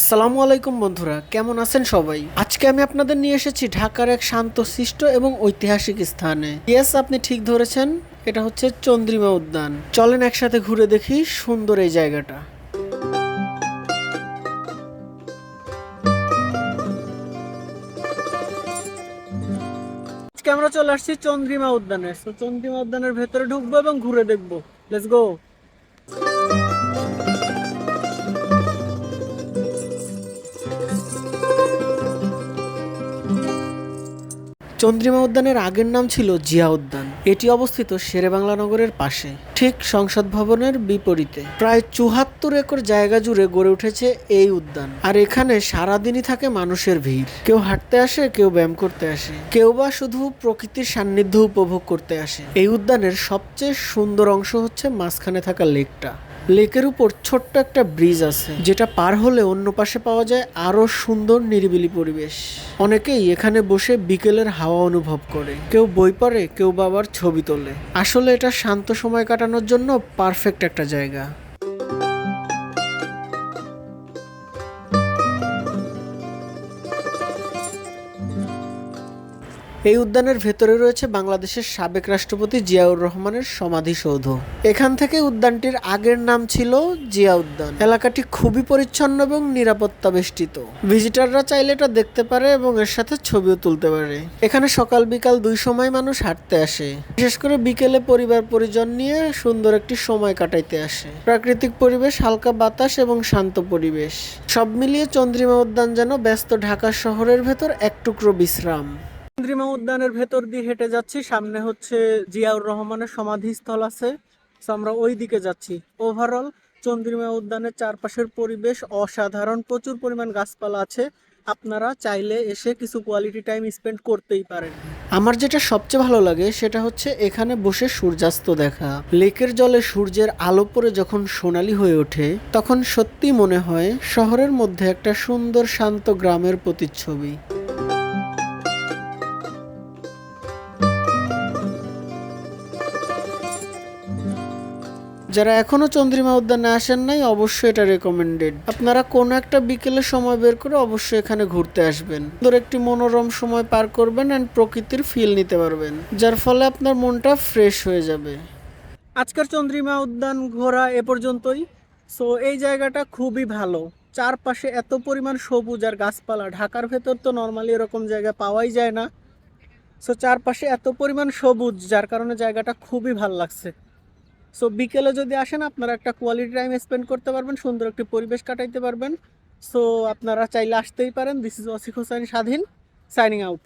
আসসালামু আলাইকুম বন্ধুরা, কেমন আছেন সবাই? আজকে আমি আপনাদের নিয়ে এসেছি ঢাকার এক শান্তশিষ্ট এবং ঐতিহাসিক স্থানে। ইয়েস আপনি ঠিক ধরেছেন, এটা হচ্ছে চন্দ্রিমা উদ্যান। চলেন একসাথে ঘুরে দেখি সুন্দর এই জায়গাটা। আজকে আমরা চলে আসছি চন্দ্রিমা উদ্যানে। চন্দ্রিমা উদ্যানের ভেতরে ঢুকবো এবং ঘুরে দেখব। লেটস গো চন্দ্রিমা উদ্যানের আগের নাম ছিল জিয়া উদ্যান। এটি অবস্থিত শেরেবাংলা নগরের পাশে, ঠিক সংসদ ভবনের বিপরীতে। প্রায় চুহাত্তর একর জায়গা জুড়ে গড়ে উঠেছে এই উদ্যান। আর এখানে সারাদিনই থাকে মানুষের ভিড়। কেউ হাঁটতে আসে, কেউ ব্যায়াম করতে আসে। কেউ বা শুধু প্রকৃতির সান্নিধ্য উপভোগ করতে আসে। এই উদ্যানের সবচেয়ে সুন্দর অংশ হচ্ছে মাঝখানে থাকা লেকটা। লেকের উপর ছোট্ট একটা ব্রিজ আছে, যেটা পার হলে অন্য পাশে পাওয়া যায় আরও সুন্দর নিরিবিলি পরিবেশ। অনেকেই এখানে বসে বিকেলের হাওয়া অনুভব করে। কেউ বই পড়ে, কেউ বাবার ছবি তোলে। আসলে এটা শান্ত সময় কাটানোর জন্য পারফেক্ট একটা জায়গা। এই উদ্যানের ভেতরে রয়েছে বাংলাদেশের সাবেক রাষ্ট্রপতি জিয়াউর রহমানের সমাধিসৌধ। এখান থেকে উদ্যানটির আগের নাম ছিল জিয়া উদ্যান। এলাকাটি খুবই পরিচ্ছন্ন এবং নিরাপত্তা বেষ্টিত ভিজিটাররা চাইলে এটা দেখতে পারে এবং এর সাথে ছবিও তুলতে পারে। এখানে সকাল বিকাল দুই সময় মানুষ হাঁটতে আসে। বিশেষ করে বিকেলে পরিবার পরিজন নিয়ে সুন্দর একটি সময় কাটাইতে আসে। প্রাকৃতিক পরিবেশ, হালকা বাতাস এবং শান্ত পরিবেশ। সব মিলিয়ে চন্দ্রিমা উদ্যান যেন ব্যস্ত ঢাকা শহরের ভেতর এক টুকরো বিশ্রাম। চন্দ্রিমা উদ্যানের ভেতর দিয়ে হেঁটে যাচ্ছি। সামনে হচ্ছে জিয়াউর রহমানের সমাধিস্থল আছে। আমরা ওই দিকে যাচ্ছি। ওভারঅল চন্দ্রিমা উদ্যানের চারপাশের পরিবেশ অসাধারণ। প্রচুর পরিমাণ গাছপালা আছে। আপনারা চাইলে এসে কিছু কোয়ালিটি টাইম স্পেন্ড করতেই পারেন। আমার যেটা সবচেয়ে ভালো লাগে, সেটা হচ্ছে এখানে বসে সূর্যাস্ত দেখা। লেকের জলে সূর্যের আলো পরে যখন সোনালি হয়ে ওঠে, তখন সত্যি মনে হয় শহরের মধ্যে একটা সুন্দর শান্ত গ্রামের প্রতিচ্ছবি। যারা এখনও চন্দ্রিমা উদ্যানে আসেন নাই, অবশ্যই এটা রেকমেন্ডেড আপনারা কোনো একটা বিকেলে সময় বের করে অবশ্যই এখানে ঘুরতে আসবেন। সুন্দর একটি মনোরম সময় পার করবেন অ্যান্ড প্রকৃতির ফিল নিতে পারবেন, যার ফলে আপনার মনটা ফ্রেশ হয়ে যাবে। আজকের চন্দ্রিমা উদ্যান ঘোরা এ পর্যন্তই। সো এই জায়গাটা খুবই ভালো। চারপাশে এত পরিমাণ সবুজ আর গাছপালা। ঢাকার ভেতর তো নর্মালি এরকম জায়গা পাওয়াই যায় না। সো চারপাশে এত পরিমাণ সবুজ, যার কারণে জায়গাটা খুবই ভালো লাগছে। সো বিকেলে যদি আসেন, আপনারা একটা কোয়ালিটি টাইম স্পেন্ড করতে পারবেন, সুন্দর একটি পরিবেশ কাটাইতে পারবেন। সো আপনারা চাইলে আসতেই পারেন। দিস ইজ অসিক হোসাইন স্বাধীন সাইনিং আউট